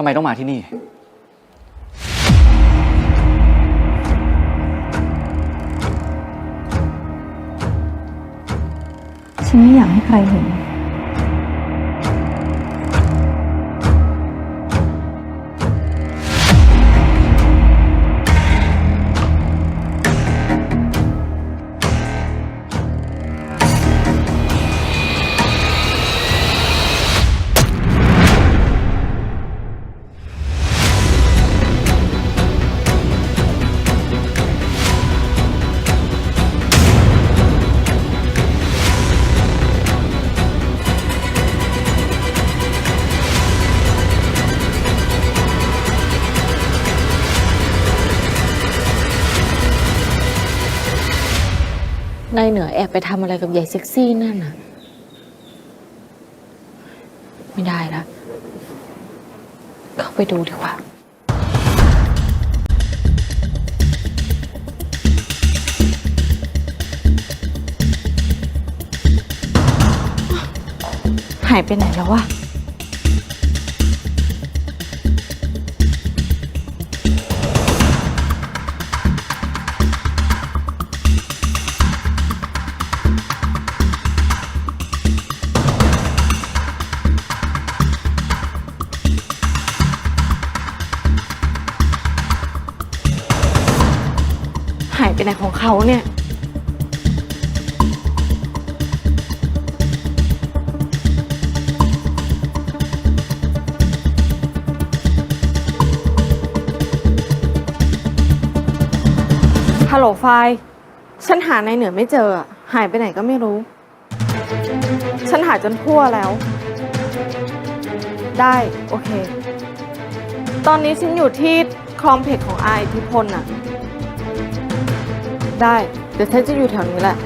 ทำไมต้องมาที่นี่ ฉันไม่อยากให้ใครเห็น นายเหนือแอบไปทำอะไรกับใหญ่เซ็กซี่นั่นน่ะ ไม่ได้ละเข้าไปดูดีกว่า หายไปไหนแล้ววะ ไปไหนของเขาเนี่ย ฮัลโหลไฟล์ฉันหานายเหนือไม่เจออะหายไปไหนก็ไม่รู้ ฉันหาจนทั่วแล้ว ได้ โอเค ตอนนี้ฉันอยู่ที่คลองเพจของอาอิทธิพลน่ะ ได้ เดี๋ยวฉันจะอยู่แถวนี้แหละ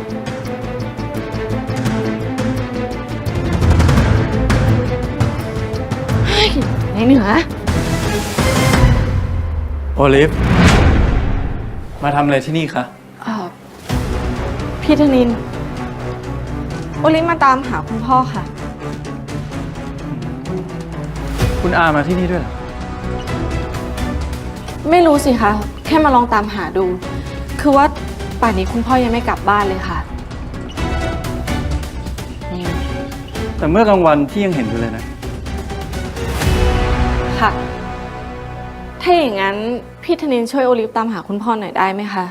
เฮ้ยไหนเหนือ โอลิฟ มาทำอะไรที่นี่คะ เอ่อพี่ธนิน โอลิมาตามหาคุณพ่อค่ะ คุณอามาที่นี่ด้วยเหรอ ไม่รู้สิคะ แค่มาลองตามหาดู คือว่า ป่านนี้คุณพ่อยังไม่กลับบ้านเลยค่ะ แต่เมื่อกลางวันที่ยังเห็นอยู่เลยนะ ค่ะ ถ้าอย่างนั้นพี่ธนินช่วยโอลิฟตามหาคุณพ่อหน่อยได้ไหมคะ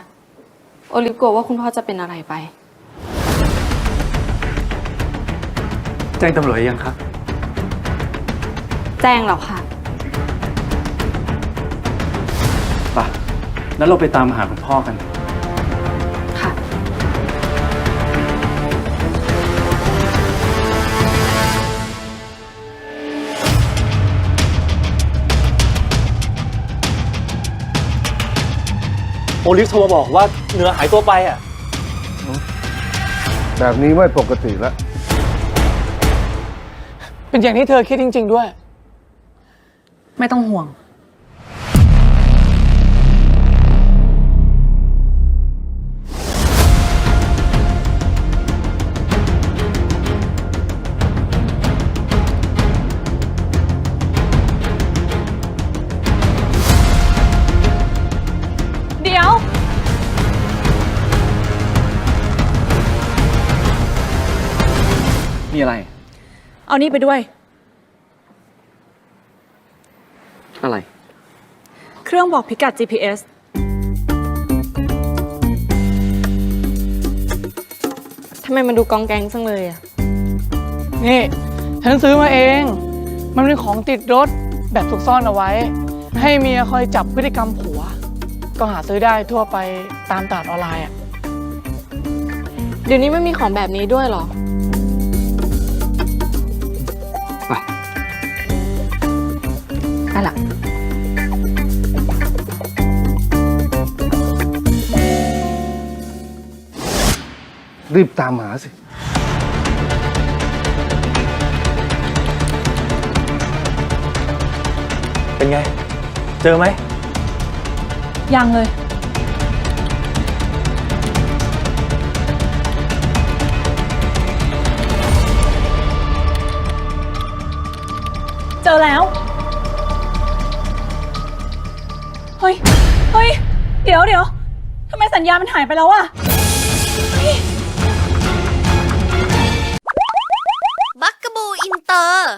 โอลิฟกลัวว่าคุณพ่อจะเป็นอะไรไป แจ้งตำรวจยังครับ แจ้งแล้วค่ะ ป่ะนั้นเราไปตามหาคุณพ่อกัน โอลิฟโทรมาบอกว่าเหนือหายตัวไปอะ แบบนี้ไม่ปกติแล้ว เป็นอย่างที่เธอคิดจริง ๆ ด้วย ไม่ต้องห่วง มีอะไร เอานี่ไปด้วย อะไร เครื่องบอกพิกัด GPS ทำไมมันดูกองแกงจังเลยอะนี่ ฉันซื้อมาเอง มันเป็นของติดรถแบบถูกซ่อนเอาไว้ ให้เมียคอยจับพฤติกรรมผัว ก็หาซื้อได้ทั่วไปตามตลาดออนไลน์อะเดี๋ยวนี้ไม่มีของแบบนี้ด้วยเหรอ ไปละรีบตามหาสิ เป็นไง เจอไหม ยังเลย เจอแล้ว ทำไมสัญญามันหายไปแล้วอะบักกะบูอินเตอร์